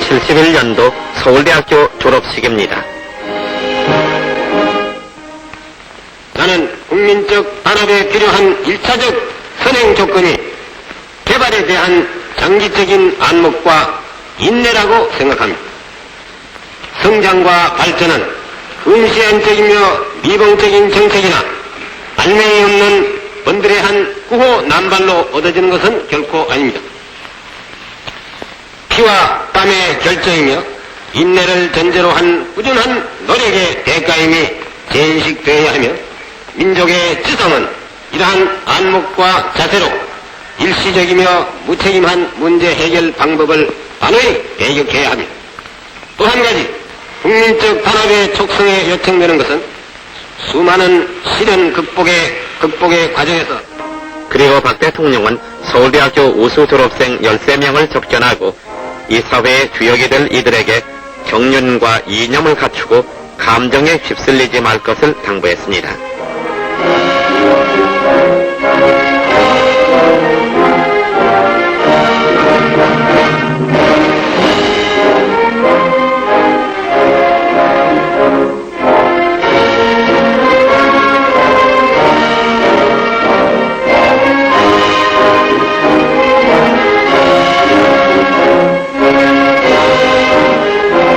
(71년도) 서울대학교 졸업식입니다. 나는 국민적 단합에 필요한 일차적 선행 조건이 개발에 대한 장기적인 안목과 인내라고 생각합니다. 성장과 발전은 음시한적이며 미봉적인 정책이나 알맹이 없는 번들의 구호 남발로 얻어지는 것은 결코 아닙니다. 피와 땀의 결정이며 인내를 전제로 한 꾸준한 노력의 대가임이 재인식되어야 하며 민족의 지성은 이러한 안목과 자세로 일시적이며 무책임한 문제 해결 방법을 단호히 배격해야 합니다. 또 한 가지 국민적 단합의 촉성에 요청되는 것은 수많은 시련 극복의 극복의 과정에서 그리고 박 대통령은 서울대학교 우수 졸업생 13명을 접견하고 이 사회의 주역이 될 이들에게 경륜과 이념을 갖추고 감정에 휩쓸리지 말 것을 당부했습니다.